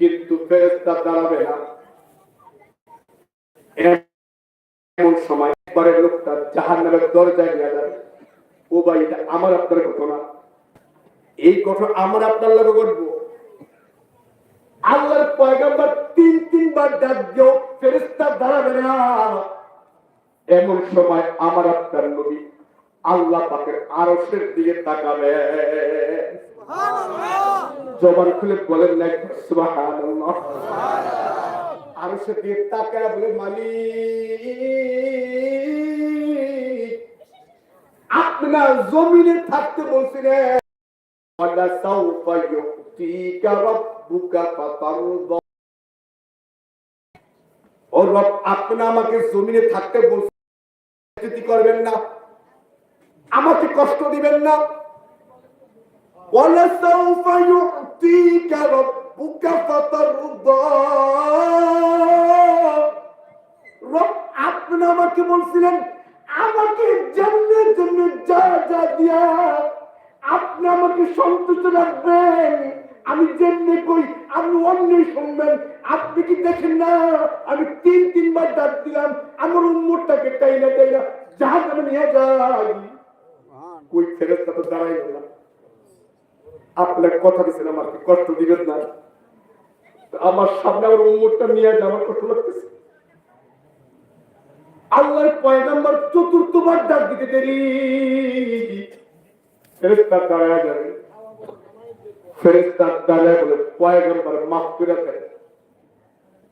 কিন্তু ফেরেস্তা দাঁড়াবে না। এমন সময় একবারে লোকটা জাহান নামের দরজায় নিয়ে যাবে ও ভাই, এটা আমার আপনার ঘটনা। এই ঘটনা আমার আপনার লোক ঘটবো। আল্লাহর পয়গাম্বর তিন, তিনবার ডাক দিও ফেরেস্তা দাঁড়াবে না। এমন সময় আমার আপনার নবী আল্লাহ পাকের আরশের দিকে তাকাবে। জবান খুলে বলেন না সুবহানাল্লাহ। আর সে দিক তাকায় বলে মালিক আপনার জমিনে থাকতে বলছিলেন ওয়ালা সাউফা ইউতিকা রাব্বুকা ফাতারদা। ও রব আপনি আমাকে জমিনে থাকতে বলছেন করবেন না? আমাকে কষ্ট দিবেন না? وَلَسَوْفَ يُؤْتِيكَ رَبُّكَ فَتَرْضَىٰ রব আপনি আমাকে বলছিলেন আমাকে জান্নাতের জন্য যা যা দিয়া আপনি আমাকে সন্তুষ্ট রাখবেন আমি যেমনি কই আপনি অন্য শুনবেন আপনি কি দেখেন না আমি তিন তিনবার ডাক দিলাম আমার উন্মতটাকে তাই না তাই না যাহা আমি নিয়ে যাই কই ফেরত তো দাঁড়াই না আপনার কথা দিচ্ছেন আমাকে কষ্ট দিবেন না? আমার সামনে আমার উন্মতটা নিয়ে যায় আমার কষ্ট লাগতেছে। আল্লাহর পয়গাম্বর চতুর্থবার ডাক দিতে দেরি। ফেরেস্তার দাঁড়ায় যাবে ফেরেস্তার দাঁড়ায় বলে, পয়গাম্বর মাফ করে ফেলে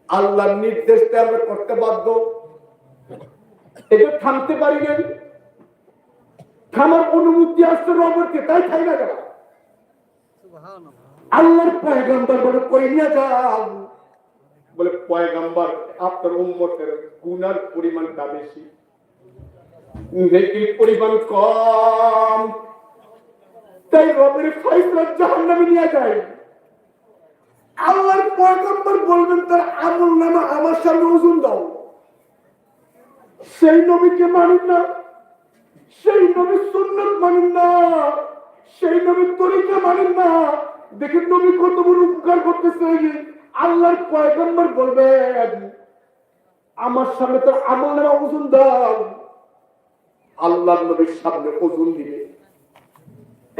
আল্লাহর নির্দেশটা আমরা করতে বাধ্য। এটা থামতে পারি না থামার অনুমতি আসছে রবরকে তাই খাই না গেল আল্লাহর পয়গাম্বর বলে কই নিয়ে যাও? বলে, পয়গাম্বর, আপনার উম্মতের গুনার পরিমাণটা বেশি। নেকির পরিমাণ কম। তাই রবের ফয়সলা জাহান্নামে নিয়ে যায় আল্লাহর পয়গম্বর বলবেন, তার আমল নামা আমার সামনে ওজন দাও। সেই নবীকে মানেন না। সেই নবীর সুন্নত মানেন না। সেই নবীর তরিকা মানেন না। দেখেন নবী কত বড় উপকার করতেছে। আল্লাহর পয়গম্বর বলবেন, আমার সামনে তার আমল নামা ওজন দাও। আল্লাহ নবীর সামনে ওজন দিবে।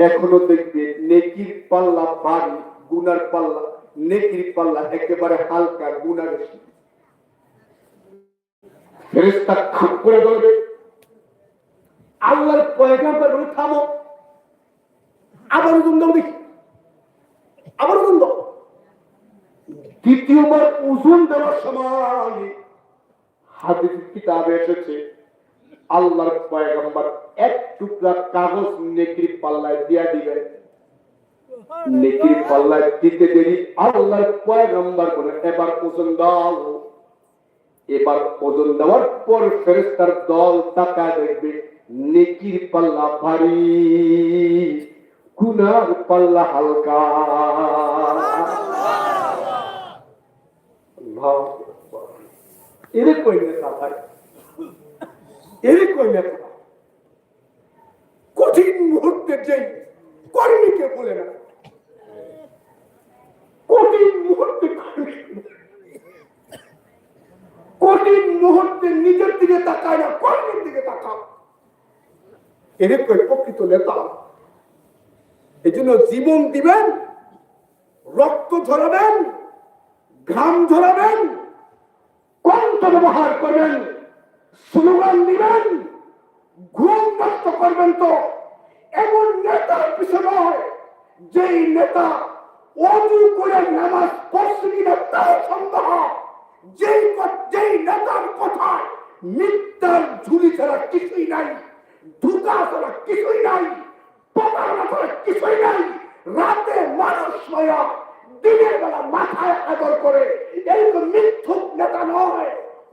এখনও দেখবে নেকির পাল্লা ভারী, গুনার পাল্লা। নেকির পাল্লা একেবারে হালকা, গুনার ফেরেস্তা খাপ করে ধরবে আল্লাহর পয়গাম্বর থামো। আবার ওজন দাও দেখি। আবার ওজন দাও। দ্বিতীয়বার ওজন দেওয়ার সময় হাদিস কিতাবে এসেছে, আল্লাহর পয়গম্বর এক টুকরা কাগজ নেকির পাল্লায় দিয়া দিবেন। নেকির পাল্লায় দিতে দেরি, আল্লাহর পয়গম্বর বলে, এবার ওজন দাও। এবার ওজন দেওয়ার পর ফেরেস্তার দল তাকা দেখবে নেকির পাল্লা ভারী। গুনার পাল্লা হালকা। আল্লাহু আকবার। কই নেতা ভাই? এরে কই নেতা কঠিন মুহূর্তে যে কর্মীকে বলে না। কঠিন মুহূর্তে কঠিন মুহূর্তে নিজের দিকে তাকায় না, কর্মীর দিকে তাকাও। এরে কই প্রকৃত নেতা। এই জন্য জীবন দিবেন, রক্ত ঝরাবেন, ঘাম ঝরাবেন, কণ্ঠ ব্যবহার করবেন, স্লোগান দিবেন, ঘুম নষ্ট করবেন তো। এমন নেতার পিছনে নয় যেই নেতা অজু করে নামাজ পড়ছে কিনা তাও সন্দেহ। যেই যেই নেতার কথায় মিথ্যার ঝুলি ছাড়া কিছুই নাই, ধোকা ছাড়া কিছুই নাই। কিছুই নাই। রাতে মানুষ মায়া দিনের বেলা মাথায় আদর করে এইরকম মিথ্যুক নেতা নয়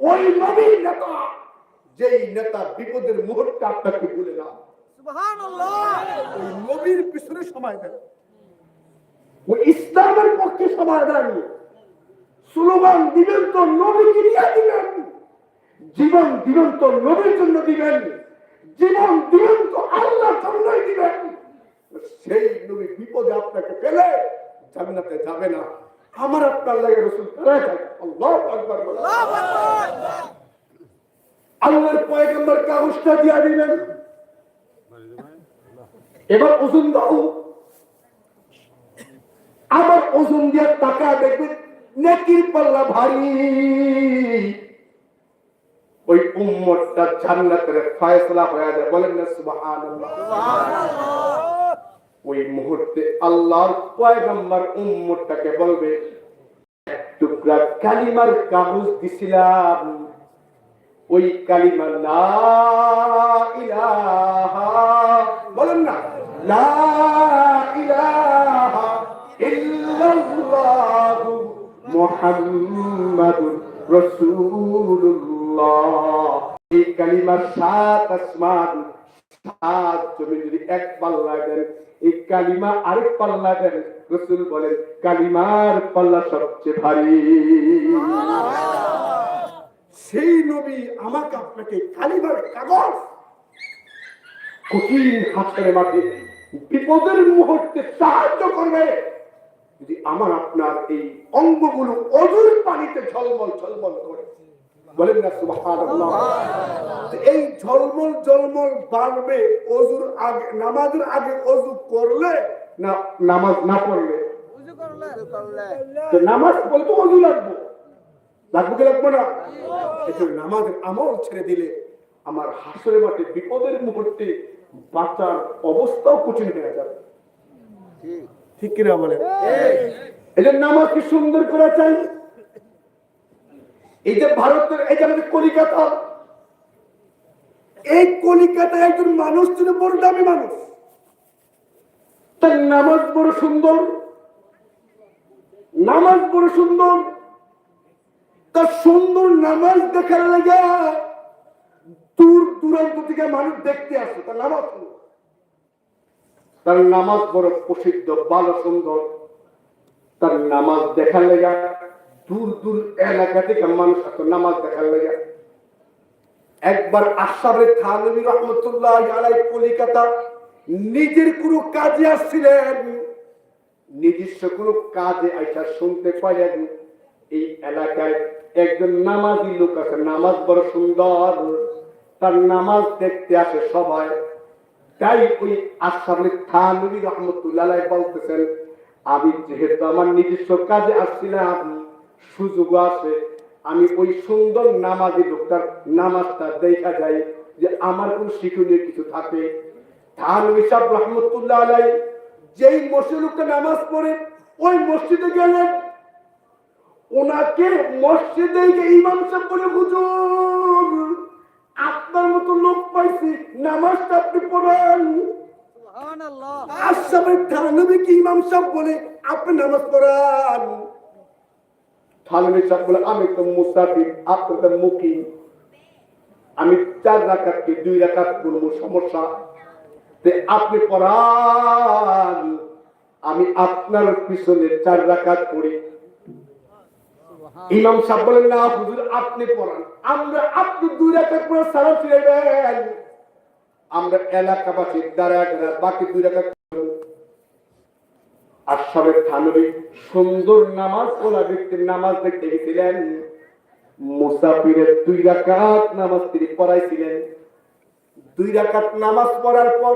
ওই নবীর নেতা। যেই নেতা বিপদের মুহূর্তে আপনাকে ভুলে না ওই নবীর পিছনে সময় দেন। ওই ইসলামের পক্ষে সময় দেন। স্লোগান দিবেন তো নবীকে নিয়ে দিবেন। জীবন দিবেন তো নবীর জন্য দিবেন। জীবন দিবেন তো আল্লাহর জন্যই দিবেন। সেই নবী বিপদে আপনাকে পেলে জান্নাতে যাবে না। আমার আপনার লাগে রসুল। আল্লাহর পয়গম্বর কাগজটা দিয়া দিবেন। এবার ওজন দাও। আমার ওজন দিয়ে টাকা দেখবে নেকির পাল্লা ভারী। ওই উম্মতটা জান্নাতের ফয়সলা হয়ে যায়। বলেন না সুবহানাল্লাহ। ওই মুহূর্তে আল্লাহর পয়গম্বর উম্মতটাকে বলবে এক টুকরা কালিমার কাগজ দিছিলাম। ওই কালিমা লা ইলাহা বলেন না লা ইলাহা ইল্লাল্লাহু মুহাম্মাদুর রাসূলুল্লাহ। এই কালিমার সাত আসমান, সাত জমি যদি এক পাল্লা দেন, এই কালিমা আরেক পাল্লা দেন, রসুল বলেন, কালিমার পাল্লা সবচেয়ে ভারী। সেই নবী আমাকে আপনাকে কালিমার কাগজ কঠিন মাঠে বিপদের মুহূর্তে সাহায্য করবে। যদি আমার আপনার এই অঙ্গগুলো অজুর পানিতে ঝলমল ঝলমল করে। বলেন না সুবহানাল্লাহ। এই ঝলমল ঝলমল বাড়বে অজুর আগে নামাজের আগে অজু করলে না নামাজ না পড়লে? নামাজ পড়লে তো অজু লাগবে। লাগবে কি লাগবে না? নামাজের আমল ছেড়ে দিলে আমার হাসরে মাঠে বিপদের মুহূর্তে বাঁচার অবস্থাও কঠিন হয়ে যাবে ঠিক। কিনা বলে এই যে নামাজ কি সুন্দর করা চাই। এই যে ভারতের, এই যে আমাদের কলিকাতা, এই কলিকাতায় একজন মানুষ ছিল বড় দামি মানুষ। তার নামাজ বড় সুন্দর, নামাজ বড় সুন্দর, তার সুন্দর নামাজ দেখার লাগা দূর দূরান্ত থেকে মানুষ দেখতে আসে, তার নামাজ তার নামাজ বড় প্রসিদ্ধ, ভালো, সুন্দর। তার নামাজ দেখার লেগা দূর দূর এলাকা থেকে মানুষ আসে নামাজ দেখার লেগা একবার আশাবের থানবী রহমতুল্লাহ আলাই কলিকাতা নিজের কোনো কাজে আসছিলেন। নিজস্ব কোনো কাজে আইসা শুনতে পারেন এই এলাকায় একজন নামাজি লোক আছে, নামাজ বড় সুন্দর। তার নামাজ দেখতে আসে সবাই। তাই ওই আসামে থানবী রহমতুল্লাহ বলতেছেন, আমি যেহেতু আমার নিজস্ব কাজে আসছিলাম সুযোগ আছে আমি ওই সুন্দর নামাজি লোকটার নামাজটা দেখা যায় যে আমার কোন শিক্ষণীয় কিছু থাকে। রহমতুল্লাহ আলাই যেই মসজিদ লোকটা নামাজ পড়ে ওই মসজিদে গেলেন ওনাকে মসজিদে গিয়ে ইমাম সাহেব বলে হুজুর আপনার মতো লোক পাইছি নামাজটা আপনি পড়েন। আসামের থানবী কি ইমাম সাহেব বলে আপনি নামাজ পড়ান। আমি তো মুসাফির আপনি তো মুকিম। আমি চার রাখাতকে দুই রাখাত করব সমস্যা? তে আপনি পড়ান। আমি আপনার পিছনে চার রাখাত করি ইমাম সাহেব বলেন না হুজুর আপনি পড়ান। আমরা আপনি দুই রাখাত পড়ে সালাম ফিরে আমরা এলাকাবাসী দ্বারা বাকি দুই রাখাত আসামের থানবী সুন্দর নামাজ, ওলা ব্যক্তির নামাজ দেখতে গেছিলেন। মুসাফিরের দুই রাকাত নামাজ তিনি পড়াইছিলেন। দুই রাকাত নামাজ পড়ার পর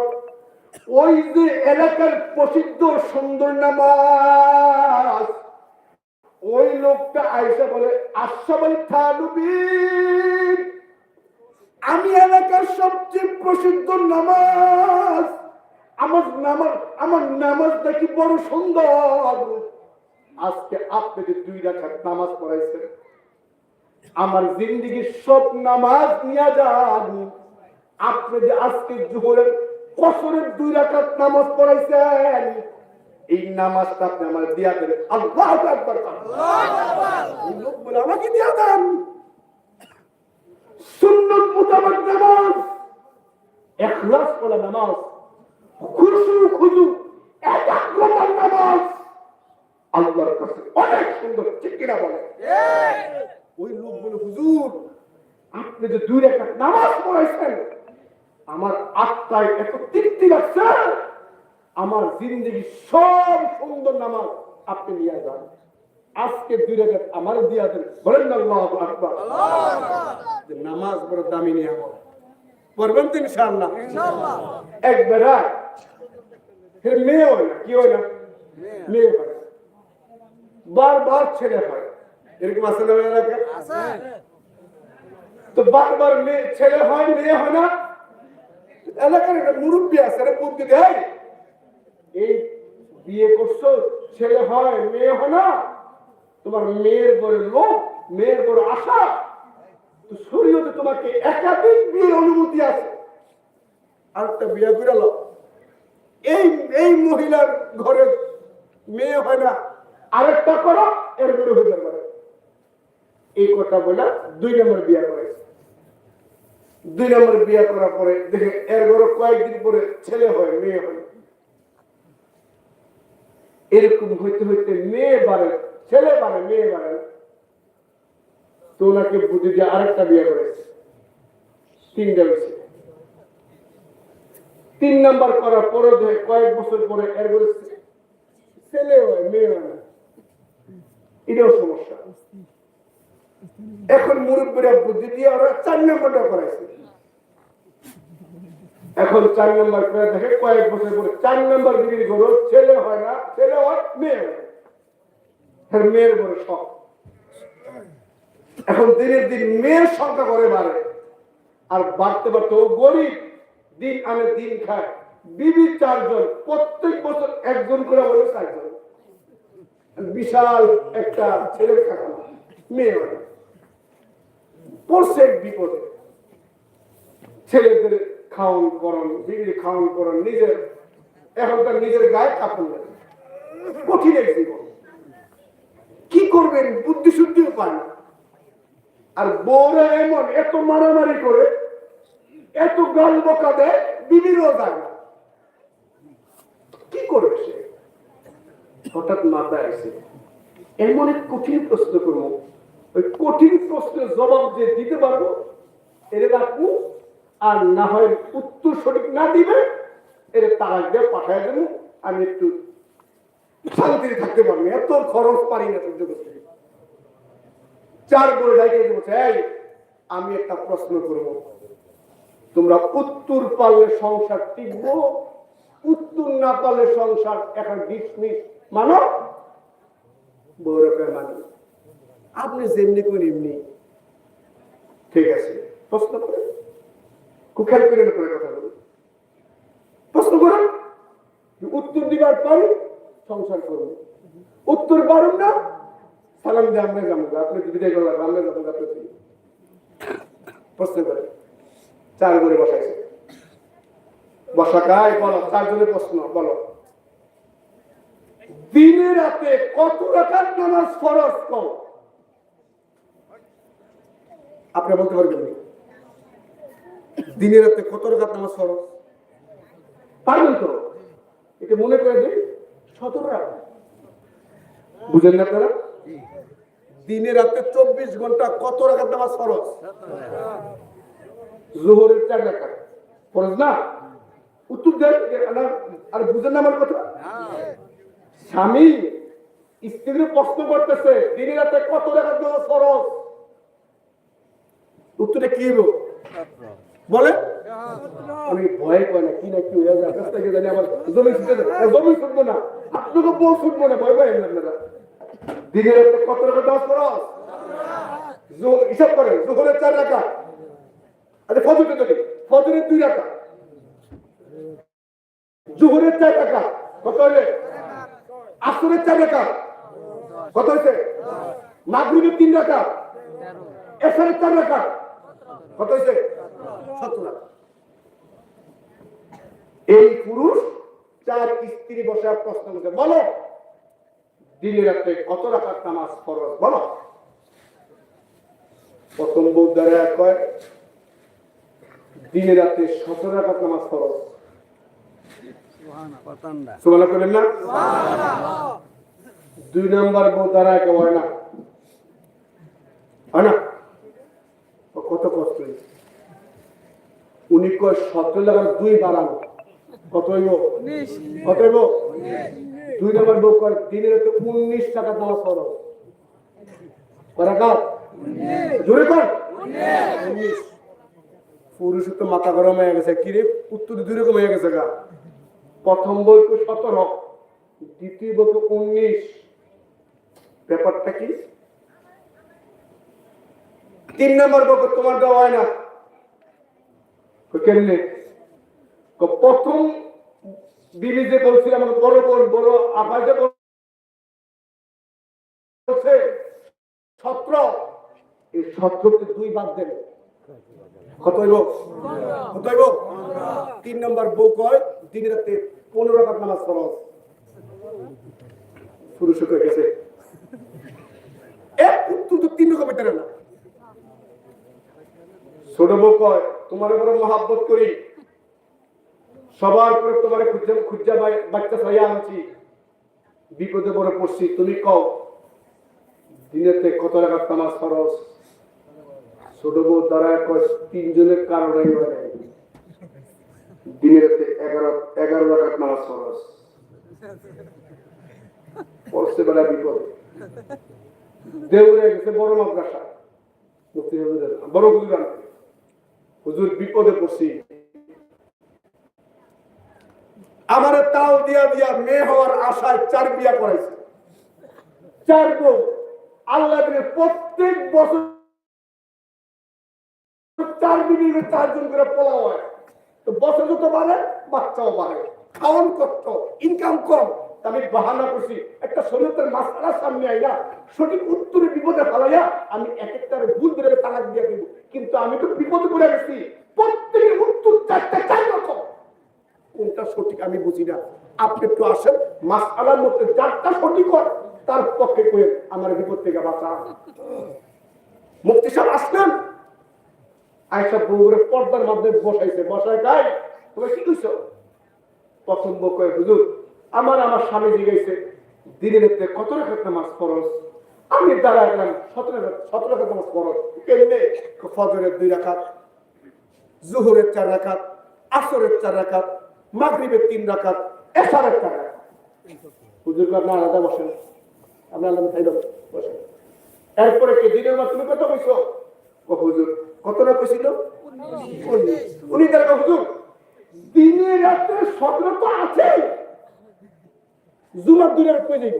ওই যে এলাকার প্রসিদ্ধ সুন্দর নামাজ, ওই লোকটা আইসা বলে আশাব আলী থানবী আমি এলাকার সবচেয়ে প্রসিদ্ধ নামাজ আমার নামাজ আমার নামাজ দেখি বড় সুন্দর? আজকে আপনি যে দুই রাখার নামাজ পড়াইছেন, আমার জিন্দিগির সব নামাজ নিয়ে যান। আপনি যে আজকে জোহরের, কসরের দুই রাখাত নামাজ পড়াইছেন, এই নামাজটা আপনি আমার দিয়া দেবেন আল্লাহ আমাকে দিয়া দেন। সুন্নত মোতাবেক নামাজ, এখলাস করা নামাজ। খুশু খুশু। একাগ্রতার নামাজ আল্লাহর কাছে অনেক সুন্দর ঠিক কিনা বলে ওই লোক বলে হুজুর আপনি যে দুই রেখা নামাজ পড়াইছেন আমার আত্মায় এত তৃপ্তি লাগছে আমার জিন্দগি সব সুন্দর নামাজ আপনি নিয়ে যান। আজকে দুই রেখাত আমার দিয়া দেন। বলেন আল্লাহ আকবার। যে নামাজ বড় দামি নিয়ে পড়বেন তো ইনশাআল্লাহ। একবার মেয়ে হয় না কি হয় না। মেয়ে। হয়। বারবার ছেলে হয়। এরকম আছে না? তো বারবার মেয়ে ছেলে হয় মেয়ে হয় না। এলাকার একটা মুরব্বী আছে আরে বুদ্ধি দেয় এই। বিয়ে করছ ছেলে হয় মেয়ে হয় না। তোমার মেয়ের বড় লোক মেয়ের বড় আশা। তো শরীয়তে তোমাকে একাধিক বিয়ের অনুমতি আছে। আরেকটা বিয়ে করে এই এই মহিলার ঘরে মেয়ে হয় না। আরেকটা করো, এর ঘরে হতে পারে এই কথা বলে দুই নম্বর বিয়ে করেছে দুই নম্বর বিয়ে করার পরে দেখে এর ঘরে কয়েকদিন পরে ছেলে হয়, মেয়ে হয়। এরকম হইতে হইতে মেয়ে বাড়ে, ছেলে বাড়ে, মেয়ে বাড়ে। তো ওনাকে বুঝে দিয়ে আরেকটা বিয়ে করেছে। তিনটা হয়েছে। তিন নাম্বার করার পরে দেখে কয়েক বছর পরে এর ঘরে ছেলে হয়, মেয়ে হয় না। এটাও সমস্যা। এখন মুরব্বীরা বুদ্ধি দিয়ে ওরা চার নম্বরটা করাইছে। এখন চার নম্বর করে দেখে কয়েক বছর পরে চার নম্বর বিক্রি করো ছেলে হয় না, ছেলে হয় মেয়ে হয়। মেয়ের বড় শখ। এখন দিনের দিন মেয়ের সংখ্যা করে বাড়ে। আর বাড়তে বাড়তে ও গরিব। দিন আনে দিন খায় বিবি চারজন, প্রত্যেক বছর একজন করে হলো চারজন। বিশাল একটা ছেলের খাতা মেয়ে পড়ছে এক বিপদে ছেলেদের খাওন করণ বিবির খাওন করণ নিজের, এখন তার নিজের গায়ে কাপড় নেই কঠিন এক জীবন। কি করবেন? বুদ্ধি শুদ্ধিও পায় না। আর বউরা এমন, এত মারামারি করে এত গাল বকা দেয় বিবিরও দেয় না কি করবে সে? হঠাৎ মাথায় আসে, এমন এক কঠিন প্রশ্ন করব। ওই কঠিন প্রশ্নের জবাব যে দিতে পারব, এর রাখব আর না হয় উত্তর সঠিক না দিবে, এরে তারাক দিয়ে পাঠায় দেবো। আমি একটু শান্তিতে থাকতে পারব এত খরচ পারি না সহ্য করতে। চার বলে ডাইকে দেবো আমি একটা প্রশ্ন করব। তোমরা উত্তর পারলে সংসার টিকবো, উত্তর না পারলে সংসার এখন ডিসমিস মানো? বৌরকের মানি। আপনি যেমনি কোন এমনি। ঠিক আছে, প্রশ্ন করেন? খুব খেয়াল করে করে কথা বলুন প্রশ্ন করেন? উত্তর দিবার পারি সংসার করব। উত্তর পারুন না? সালাম দিয়ে আমরা যাব। আপনি বিদায় করলাম আমরা যাব আপনি প্রশ্ন করে চার করে বসাইছে। বসা কায় বলো প্রশ্ন, বলো। দিনে রাতে কত রাখার নামাজ কম আপনি বলতে পারবেন। দিনে রাতে কত রাখার নামাজ ফরজ? পারবেন তো? এটা মনে করে দিন, সতেরো রাখা বুঝেন না আপনারা? দিনে রাতে চব্বিশ ঘণ্টা কত রাখার নামাজ ফরজ? জোহরের চার রাখা ফরজ না? উত্তর দেন না- আর বুঝেন না আমার কথা? স্বামী স্ত্রীর প্রশ্ন করতেছে, দিনে রাতে কত রাখার নামাজ ফরজ? উত্তরে কি হইব? বলে আমি ভয় পাই না, কি না কি হয়ে যায় কাছ থেকে জানি আমার জমি ছুটে জমি ছুটবো না, আপনাকে বউ ছুটবো না, ভয় পাই আপনারা। দিনের রাতে কত টাকা দশ খরচ হিসাব করে জোহরের চার টাকা আচ্ছা দেখি ফজরের দুই টাকা জোহরের চার টাকা কত হলে আসরের চার কত মাগরিবের তিন টাকা এসারের চার টাকা কত এই পুরুষ চার স্ত্রী বসে প্রশ্ন করছে, বলো, দিনে রাতে কত রাখার নামাজ ফরজ? বলো। প্রথম দাঁড়ায় কয় দিনে রাতে সতেরো নামাজ সুমানা করবেন না? দুই নাম্বার বউ কেউ হয় না। হয় না? কত কষ্ট উনি কয় সতেরো লাগার দুই বাড়ানো কত হইব? কত হইব? দুই নম্বর বউ কয় দিনের তো উনিশ টাকা জোরে কর উনিশ। পুরুষের তো মাথা গরম হয়ে গেছে। কিরে উত্তর দুই রকম হয়ে গেছে গা। প্রথম বই তো সতেরো, দ্বিতীয় বই তো উনিশ। ব্যাপারটা কি? তিন নম্বর বই তোমার দেওয়া হয় না। কেমনে? প্রথম বিবি যে বলছিল আমাকে বড় বোন বড় আপাই যে বলছে, সত্র। এই সত্রকে দুই বাদ দেবে। কত তিন নম্বর বউ কয় রাতে পনেরো নামাজ পুরুষ হয়ে গেছে। এক উত্তর তো তিন রকমের না ছোট বউ কয়, তোমার বড় মহাব্বত করি। সবার উপরে তোমার খুঁজা খুঁজা বাচ্চা ছয়া আনছি। বিপদে বড় পড়ছি, তুমি কও, দিনেতে কত টাকা নামাজ খরচ ছোট বউ কয় তিনজনের কারণে দিনের এগারো এগারো টাকা নামাজ খরচ পড়ছে বেলা বিপদ। দেউরে গেছে বড় মাদ্রাসা। বড় হুজুর হুজুর বিপদে পড়ছি। আমার তাও দিয়া দিয়া মেয়ে হওয়ার আশায় চার বিয়া করাইছে। চার বউ। আল্লাহ প্রত্যেক বছর চার বিবি চারজন করে পোলা হয়। তো বছর যত বাড়ে, বাচ্চাও বাড়ে। খাওয়ান কষ্ট ইনকাম কম। আমি বাহানা করছি, একটা শরীরের মাসালার সামনে আইয়া সঠিক উত্তরে বিপদে ফেলাইয়া আমি এক একটার ভুল ধরে তালাক দিয়ে দিব। কিন্তু আমি তো বিপদে পড়ে গেছি। প্রত্যেকের উত্তর চারটা, চার রকম। কোনটা সঠিক আমি বুঝি না। আপনি একটু আসেন মাসালার মধ্যে যারটা সঠিক হয়, তার পক্ষে কয়ে আমার বিপদ থেকে বাঁচা। মুক্তি সাহেব আসলেন আয়সা বউরে পর্দার মাধ্যমে বসাইছে বসায় গাই তুমি কি কইছো? প্রথম বউ হুজুর, আমার আমার স্বামী জিগাইছে, দিনের রাতে কত রাখাত নামাজ খরচ আমি দাঁড়াইলাম সতেরো সতেরো রাখাত নামাজ খরচ কেমনে? ফজরের দুই রাখাত, জোহরের চার রাখাত, আসরের চার রাখাত, মাগরিবের তিন রাখাত এসারের চার রাখাত। হুজুর আপনার আলাদা বসেন, আপনার আলাদা বসেন। এরপরে কে দিনের মাস তুমি কত কইছো হুজুর কত কইছিল? উনিশ। উনি তারা হুজুর দিনে রাতে সতেরো তো আছে জুমার দুই রাত কই যাইব?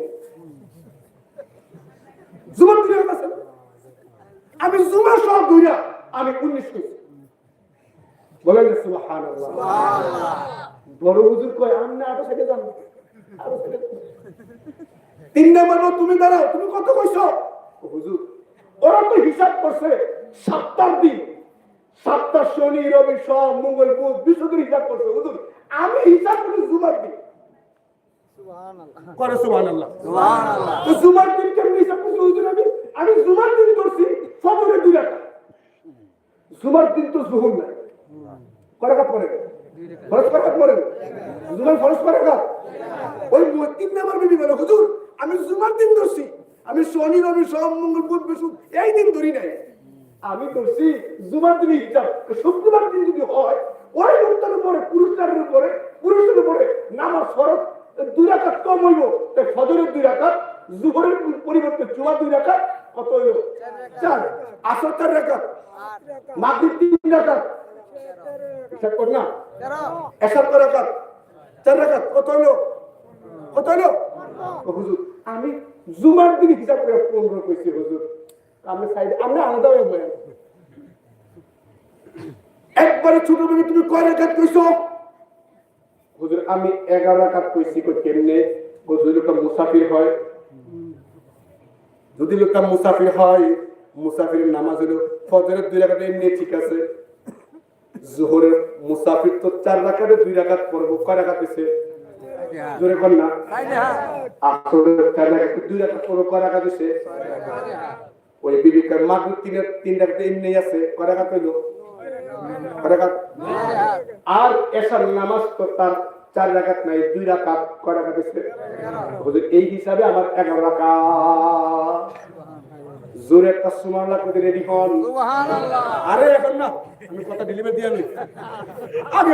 জুমার দুই রাত আছে আমি জুমা সহ দুই রাত আমি উনিশ কইছি। বলেন সুবহানাল্লাহ। বড় হুজুর কয় আমি না আরও থেকে। তিন নম্বর তুমি দাঁড়াও তুমি কত কইছো? হুজুর ওরা তো হিসাব করছে। সাতটার দিন সাতটা শনি রবি সব মঙ্গল বুধ হিসাব করছে হুজুর। আমি হিসাব করি জুমার দিন। করে সুবহানাল্লাহ। তো জুমার দিন কেমন হিসাব করছি হুজুর আমি? আমি জুমার দিন করছি ফজরের দুই রাকাত। জুমার দিন তো জুহুর কয় রাকাত পড়ে? ফরজ কয় রাকাত পড়ে? জুমার ফরজ কয় রাকাত? ওই তিন নাম্বার বিবি বলে হুজুর আমি জুমার দিন ধরছি। আমি শনি রবি সোম মঙ্গল বুধ বৃহস্পতি এই দিন ধরি নাই। আমি ধরছি জুমার দিন হিসাব তো শুক্রবার দিন যদি হয় ওই লোকটার উপরে পুরুষটার উপরে পুরুষের উপরে নামাজ ফরজ, দুই রাকাত কম হইব তাই ফজরের দুই রাকাত, জুহরের পরিবর্তে জুমা দুই রাকাত, কত হইল? চার। আসর চার রাকাত, মাগরিব তিন রাকাত, হিসাব কর না। এসব করে রাখাত চার রাখাত কত হলো কত ও হুজুর, আমি জুমার দিন হিসাব করে পনেরো কইছি হুজুর। আমি সাইড আমরা আলাদা হয়ে বয়ে একবারে ছোট বেবি তুমি কয় রাখাত কইছো? হুজুর আমি এগারো রাখাত কইছি কই কেমনে? যদি লোকটা মুসাফির হয় যদি লোকটা মুসাফির হয় মুসাফিরের নামাজ হলো ফজরের দুই রাখাত এমনি ঠিক আছে। জোহরের মুসাফির তো চার রাখাতে দুই রাখাত পড়ব কয় রাখাত হইছে? জোরে কর না। আসরের চার রাখাতে দুই রাখাত পড়ব কয় রাখাত হইছে? ওই বিবিকার মাগরিব তিন তিন রাখাতে এমনি আছে কয় রাখাত হইল? আর এসার নামাজ তো তার চার রাখাত নাই দুই রাখাত কয় রাখাত হুজুর এই হিসাবে আমার এগারো রাখাত জোরে একটা করে রেডি হন। আরে এখন না আমি কথা ডেলিভারি দিয়ে। আমি আনি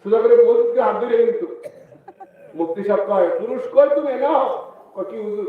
সোজা করে মসজিদকে হাত ধরে কিন্তু মুক্তি সাহেব কয় পুরুষ কয় তুমি? না। কি হুজুর?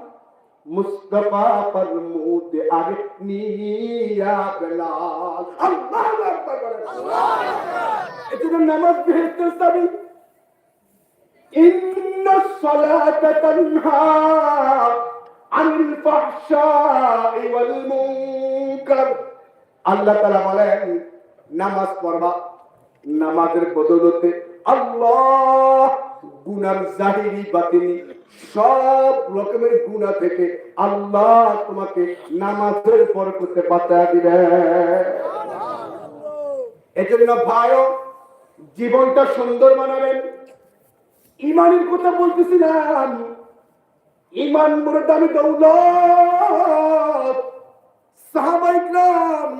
মুস্তফা পরমুদ আরিফনিয়া বেলাল। আল্লাহু আকবার এজন্য নামাজ ভেস্তে সাবি ইন্ন সালাত তানহা আনিল ফাহশাই ওয়াল মুনকার। আল্লাহ তাআলা বলেন, নামাজ পড়বা। নামাজের বদৌলতে আল্লাহ গুনার জাহিরি বাতিনি সব রকমের গুনাহ থেকে আল্লাহ তোমাকে নামাজের পর করতে বাঁচা দিবে এজন্য ভাইও, জীবনটা সুন্দর বানাবেন ইমানের কথা বলতেছি বলতেছিলাম। ইমান বড় দামি দৌলত। সাহাবাইকরাম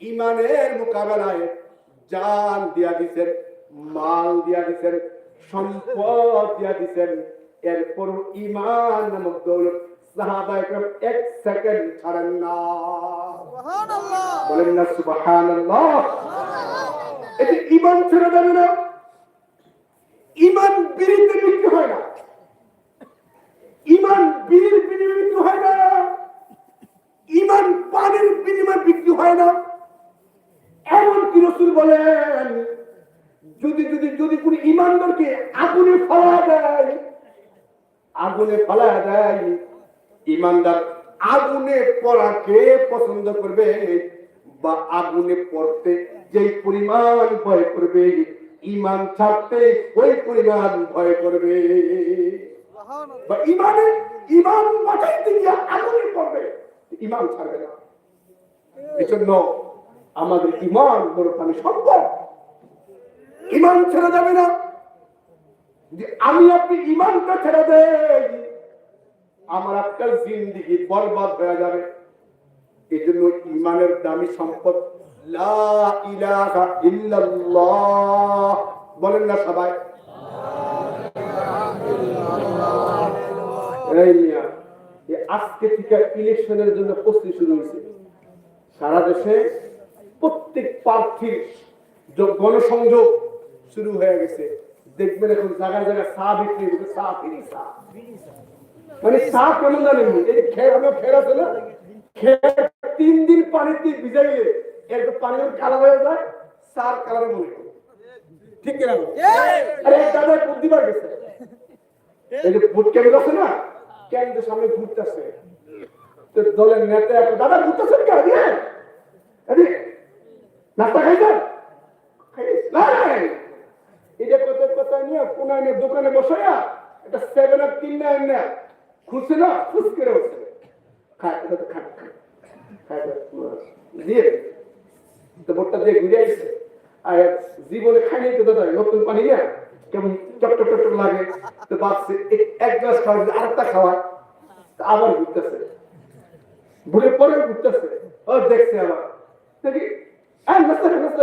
ইমানের মোকাবেলায় জান দিয়া দিছেন, মাল দিয়া দিছেন সম্পদ দিয়া দিছেন। এরপর ইমান নামক দৌলত এক সেকেন্ড ছাড়েন না। বলেন না সুবহানাল্লাহ। এটি ইমান ছেড়ে যাবে না। ইমান বিড়িতে বিক্রি হয় না। ইমান বিড়ির বিনিময়ে বিক্রি হয় না। ইমান পানির বিনিময়ে বিক্রি হয় না। এমন কি রসুল বলেন যদি যদি যদি কোন ইমানদারকে আগুনে ফেলা দেয়, আগুনে ফেলা দেয়, ইমানদার আগুনে পড়াকে পছন্দ করবে বা আগুনে পড়তে যেই পরিমাণ ভয় করবে, ইমান ছাড়তে ওই পরিমাণ ভয় করবে। বা ইমানে, ইমান বাঁচাইতে গিয়ে আগুনে পড়বে, ইমান ছাড়বে না। এজন্য আমাদের ইমান বড় সম্ভব ইমান ছেড়ে যাবে না। যে আমি আপনি ইমানটা ছেড়ে দেই। আমার একটা জিন্দিগি বরবাদ হয়ে যাবে। এই জন্য ইমানের দামি সম্পদ বলেন না সবাই। আজকে থেকে ইলেকশনের জন্য প্রস্তুতি শুরু হয়েছে। সারা দেশে প্রত্যেক প্রার্থীর গণসংযোগ শুরু হয়ে গেছে। দেখবেন এখন জায়গায় জায়গায় চা বিক্রি হচ্ছে, চা ফিরি চা। মানে চা কেমন জানেন এই খেয়ে আমরা খেয়ে আছে না? খেয়ে তিন দিন পানিতে ভিজাইলে একটু পানির কালার হয়ে যায়, চার কালার মনে হয়। ঠিক কিনা? আরে দাদা বুদ্ধি বার গেছে। এই যে ভোট কেন্দ্র আছে না, কেন্দ্রের সামনে ঘুরতেছে তো দলের নেতা দাদা ঘুরতেছেন কে দিয়ে এদিকে নাস্তা খাইছেন? নাই। এটা কত কথা নিয়ে কোনায় নিয়ে দোকানে বসাইয়া একটা সেভেন আপ তিন না খুঁজছে না খুঁজ করে ঘুরে আর জীবনে তো দাদা, নতুন পানি কেমন চট চট লাগে। তো এক গ্লাস খাওয়া আরেকটা খাওয়া তো আবার ঘুরতেছে। ভুলে পরে ঘুরতেছে। ও দেখছে আবার। হ্যাঁ নাস্তা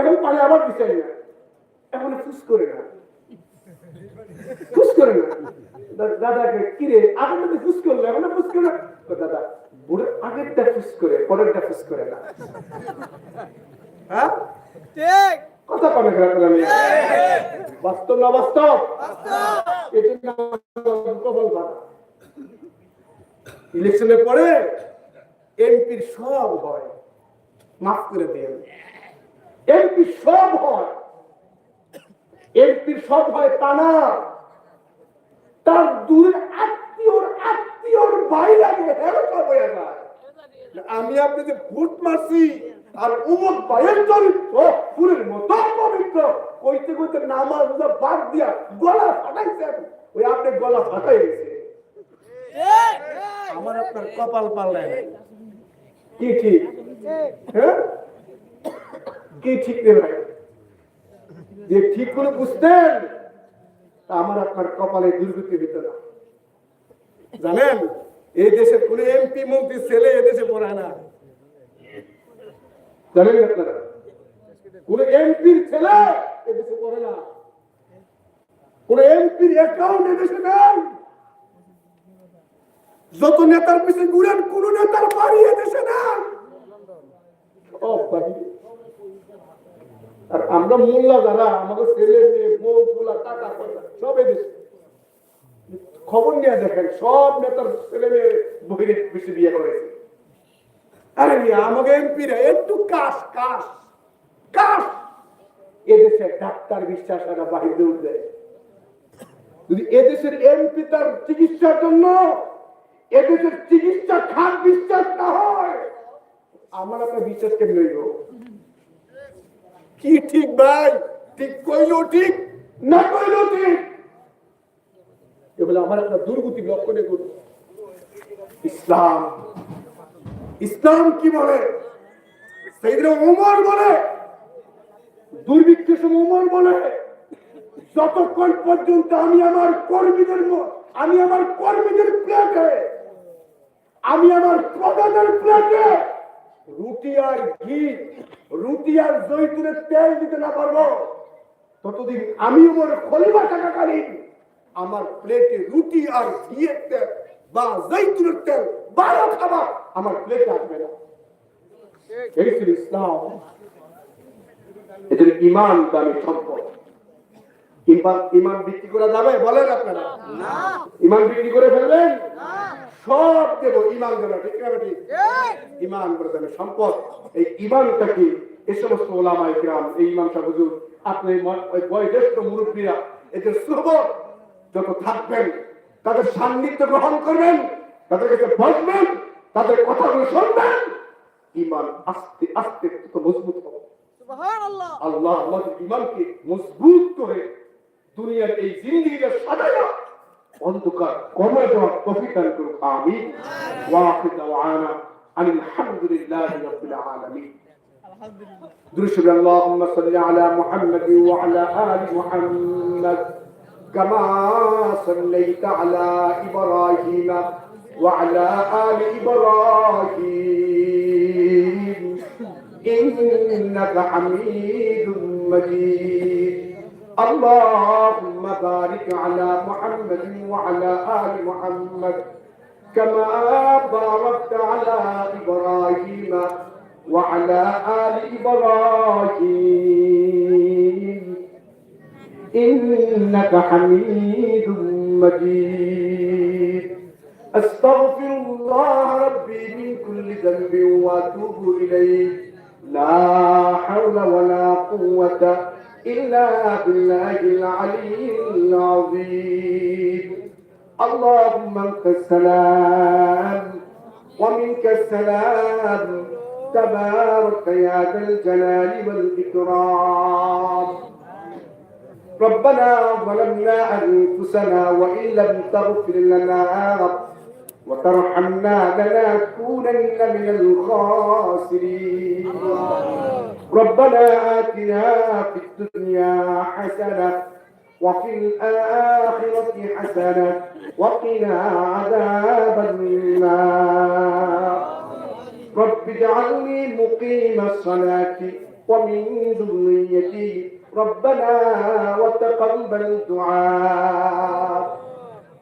এখন পানি আবার দিচ্ছে না এখন ফুস করে না ফুস করে না দাদাকে কিরে আগের মধ্যে ফুস করল এখন ফুস করে দাদা আগেরটা ফুস করে পরেরটা ফুস করে না। হ্যাঁ? ঠিক। কথা খারাপ বাস্তব না বাস্তব? এটি না প্রবল বাধা। ইলেকশনের পরে এমপির সব হয়। মাফ করে দিয়ে এমপি সব হয়। এমপির সব হয় তা না তার দূরের আত্মীয়র আত্মীয়র ভাই লাগে হেরো সব হয়ে যায়। আমি আপনাকে ভোট মারছি, আর উমক ভাইয়ের চরিত্র ফুলের মতো পবিত্র। কইতে কইতে নামাজ বাদ দিয়া গলা ফাটাইছেন ওই আপনি গলা ফাটাই গেছে আমার আপনার কপাল পাল্লায় কি ঠিক? হ্যাঁ? কি ঠিক ভাই? যে ঠিক করে বুঝতেন আমার আপনার কপালে দুর্গতি হইত না। জানেন? এই দেশের কোন এমপি মন্ত্রী ছেলে এদেশে পড়ায় না। জানেন আপনারা? কোন এমপির ছেলে এদেশে পড়ে না। কোন এমপির অ্যাকাউন্ট এদেশে নেই। যত নেতার পিছনে ঘুরেন, কোন নেতার বাড়ি এদেশে সব বাড়ি। আর আমরা মোল্লা যারা, আমাদের ছেলে টাকা পয়সা খবর নিয়ে দেখেন, সব নেতার ছেলে মেয়ে বহিরে বেশি বিয়ে করেছে। আরে আমাকে এমপিরা একটু কাশ কাশ কাশ। এদেশে ডাক্তার বিশ্বাস একটা বাহিরে উঠবে যদি এদেশের এমপি তার চিকিৎসার জন্য, এদেশের চিকিৎসা খাত বিশ্বাস না হয়, আমার আপনার বিশ্বাস কেমন কি ঠিক ভাই? ঠিক কইলো ঠিক? না কইলো ঠিক। এগুলো আমার একটা দুর্গতি লক্ষণে করুন ইসলাম। ইসলাম কি বলে? সেইদিন ওমর বলে। দুর্ভিক্ষের সময় ওমর বলে। যতক্ষণ পর্যন্ত আমি আমার কর্মীদের আমি আমার কর্মীদের প্লেটে আমি আমার প্রজাদের প্লেটে রুটি আর ঘি রুটি আর জৈতুনের তেল দিতে না পারব। ততদিন আমি আমার খলিফা থাকাকালীন আমার প্লেটে রুটি আর ঘিয়ের তেল বা জৈতুনের তেল বারো খাবার আমার প্লেটে আসবে না। এই ছিল ইসলাম। এদের ইমান দামি সম্পদ। ইমান বিক্রি করা যাবে বলেন আপনারা? ইমান বিক্রি করে ফেলবেন? সব দেবো ইমান দেবো ঠিক না ঠিক। ইমান করে দেবে সম্পদ। এই ইমানটা কি? এই সমস্ত ওলামা ইকরাম এই ইমাম সাহেব হুজুর আপনি ওই বয়োজ্যেষ্ঠ মুরব্বীরা এদের সোহবত যত থাকবেন তাদের সান্নিধ্য গ্রহণ করবেন তাদের কাছে বসবেন তাদের কথাগুলো শুনবেন ইমান আস্তে আস্তে তত মজবুত হবে। আল্লাহ আমাদের ইমানকে মজবুত করে দুনিয়ার এই জিন্দিগিটা সাজায়া অন্ধকার কমে দেওয়ার তফিক দান করুক আমি ওয়াকিদ দাওয়ানা আলহামদুলিল্লাহি রাব্বিল আলামিন আলহামদুলিল্লাহ درشد اللهم صل على محمد وعلى آل محمد كما صليت على إبراهيم وعلى آل إبراهيم إنك حميد مجيد اللهم بارك على محمد وعلى آل محمد كما باركت على إبراهيم وعلى آل إبراهيم. إنك حميد مجيد. أستغفر الله ربي من كل ذنب وأتوب إليه. لا حول ولا قوة إلا بالله العلي العظيم. اللهم انت السلام ومنك السلام. تبارك يا ذا الجلال والإكرام. ربنا ظلمنا أنفسنا وإن لم تغفر لنا وترحمنا لنكونن من الخاسرين. ربنا آتنا في الدنيا حسنة وفي الآخرة حسنة وقنا عذاب النار. رب اجعلني مقيم الصلاة ومن ذريتي. ربنا وتقبل دعاء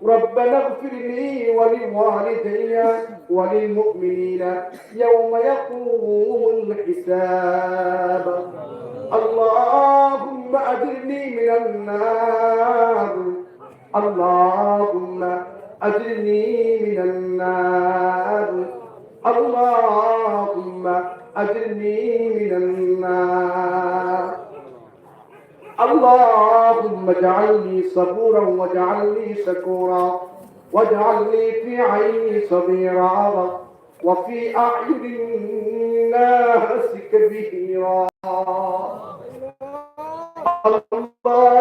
ربنا اغفر لي ولوالدي وللمؤمنين يوم يقوم الحساب. اللهم أجرني من النار. اللهم أجرني من النار. اللهم أجرني من النار. اللهم اجعلني صبورا واجعلني شكورا واجعلني في عيني صبيرا وفي أعين الناس كبيرا. الله